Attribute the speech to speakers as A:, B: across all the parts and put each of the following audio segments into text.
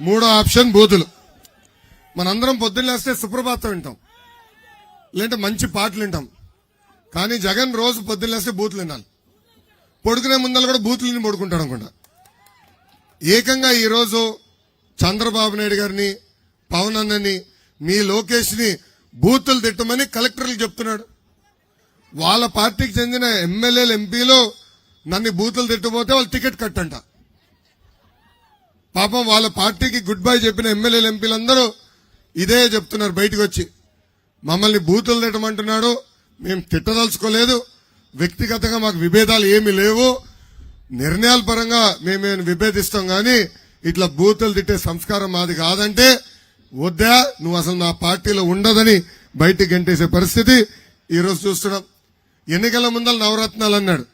A: మూడో ఆప్షన్ బూతులు మనందరం పొద్దున్నేస్తే సుప్రభాతం వింటాం. లేదంటే మంచి పాటలు వింటాం. కానీ జగన్ రోజు పొద్దున్నేస్తే బూతులు వినాలి. పడుకునే ముందర కూడా బూతులని పడుకుంటాడు అనుకుంటా. ఏకంగా ఈరోజు చంద్రబాబు నాయుడు గారిని పవన్ అన్నని మీ లోకేష్ని బూతులు తిట్టమని కలెక్టర్లు చెప్తున్నాడు. వాళ్ళ పార్టీకి చెందిన ఎమ్మెల్యేలు ఎంపీలు నన్ను బూతులు తిట్టబోతే వాళ్ళు టికెట్ కట్టంట. పాపం వాళ్ళ పార్టీకి గుడ్ బై చెప్పిన ఎమ్మెల్యేలు ఎంపీలందరూ ఇదే చెప్తున్నారు బయటకు వచ్చి మమ్మల్ని బూతులు తిట్టమంటున్నాడు. మేము తిట్టదలుచుకోలేదు. వ్యక్తిగతంగా మాకు విభేదాలు ఏమీ లేవు. నిర్ణయాల పరంగా మేము విభేదిస్తాం కానీ ఇట్లా బూతులు తిట్టే సంస్కారం మాది కాదంటే వద్దా నువ్వు అసలు నా పార్టీలో ఉండదని బయటికి గంటేసే పరిస్థితి ఈరోజు చూస్తున్నాం. ఎన్నికల ముందర నవరత్నాలు అన్నాడు.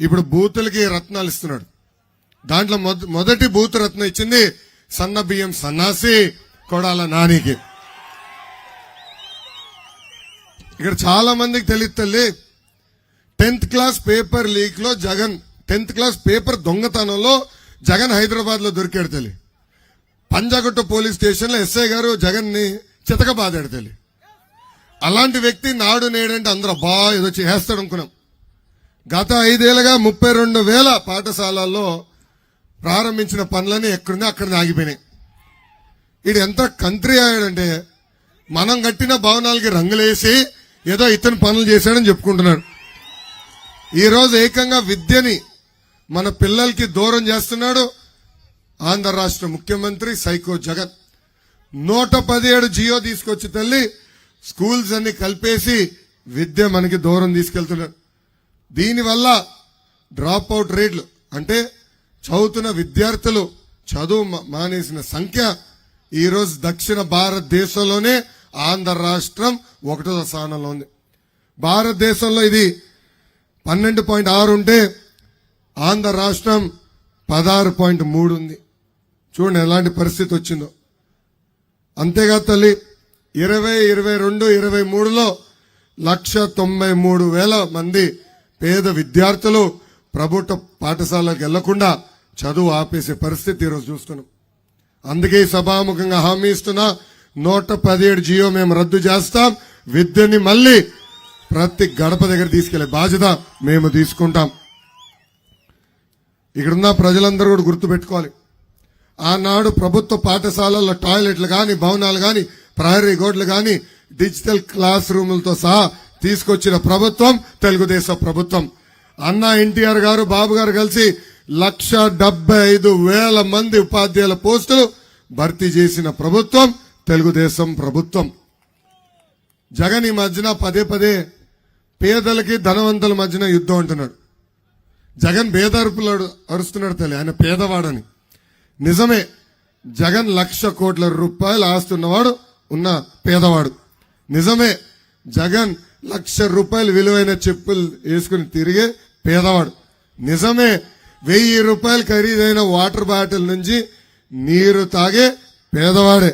A: ఇప్పుడు బూతులకి రత్నాలు ఇస్తున్నాడు. దాంట్లో మొదటి బూత్ ఇచ్చింది సన్న బియ్యం సన్నాసి కొడాల నానికి. ఇక్కడ చాలా మందికి తెలియదు తల్లి. టెన్త్ క్లాస్ పేపర్ లీక్లో జగన్ టెన్త్ క్లాస్ పేపర్ దొంగతనంలో జగన్ హైదరాబాద్లో దొరికాడు తల్లి. పంజాగుట్ట పోలీస్ స్టేషన్లో ఎస్ఐ గారు జగన్ని చితక తల్లి. అలాంటి వ్యక్తి నాడు నేడంటే అందరూ బా ఏదో చేస్తాడు అనుకున్నాం. గత ఐదేళ్ళుగా ముప్పై రెండు వేల పాఠశాలల్లో ప్రారంభించిన పనులన్నీ ఎక్కడుందో అక్కడ ఆగిపోయినాయి. ఇది ఎంత కంట్రీ అయ్యాడంటే మనం కట్టిన భవనాలకి రంగులేసి ఏదో ఇతను పనులు చేశాడని చెప్పుకుంటున్నాడు. ఈరోజు ఏకంగా విద్యని మన పిల్లలకి దూరం చేస్తున్నాడు ఆంధ్ర రాష్ట్ర ముఖ్యమంత్రి సైకో జగన్. నూట పదిహేడు జియో తీసుకొచ్చి తల్లి స్కూల్స్ అన్ని కలిపేసి విద్య మనకి దూరం తీసుకెళ్తున్నాడు. దీనివల్ల డ్రాప్ అవుట్ రేట్లు అంటే చదువుతున్న విద్యార్థులు చదువు మానేసిన సంఖ్య ఈరోజు దక్షిణ భారతదేశంలోనే ఆంధ్ర రాష్ట్రం ఒకటో స్థానంలో ఉంది. భారతదేశంలో ఇది పన్నెండు పాయింట్ ఆరు ఉంటే ఆంధ్ర రాష్ట్రం పదహారు పాయింట్ మూడు ఉంది. చూడండి ఎలాంటి పరిస్థితి వచ్చిందో. అంతేగా తల్లి ఇరవై ఇరవై రెండు ఇరవై మూడులో లక్ష తొంభై మూడు వేల మంది పేద విద్యార్థులు ప్రభుత్వ పాఠశాలకు వెళ్ళకుండా చదువు ఆపేసే పరిస్థితి ఈరోజు చూస్తున్నాం. అందుకే సభాముఖంగా హామీ ఇస్తున్నా నూట పదిహేడు జియో మేము రద్దు చేస్తాం విద్యని మళ్ళీ ప్రతి గడప దగ్గర తీసుకెళ్ళే బాధ్యత మేము తీసుకుంటాం. ఇక్కడున్న ప్రజలందరూ కూడా గుర్తుపెట్టుకోవాలి. ఆనాడు ప్రభుత్వ పాఠశాలల్లో టాయిలెట్లు కానీ భవనాలు కానీ ప్రహరీ గోడ్లు కానీ డిజిటల్ క్లాస్ రూములతో సహా తీసుకొచ్చిన ప్రభుత్వం తెలుగుదేశం ప్రభుత్వం. అన్నా ఎన్టీఆర్ గారు బాబు గారు కలిసి లక్ష డెబ్బై ఐదు వేల మంది ఉపాధ్యాయుల పోస్టులు భర్తీ చేసిన ప్రభుత్వం తెలుగుదేశం ప్రభుత్వం. జగన్ ఈ మధ్యన పదే పదే పేదలకి ధనవంతుల మధ్యన యుద్ధం అంటున్నాడు. జగన్ పేదరుపులు అరుస్తున్నాడు తల్లి ఆయన పేదవాడని. నిజమే జగన్ లక్ష కోట్ల రూపాయలు ఆస్తున్నవాడు ఉన్న పేదవాడు. నిజమే జగన్ లక్ష రూపాయలు విలువైన చెప్పులు వేసుకుని తిరిగే పేదవాడు. నిజమే వెయ్యి రూపాయలు ఖరీదైన వాటర్ బాటిల్ నుంచి నీరు తాగే పేదవాడే.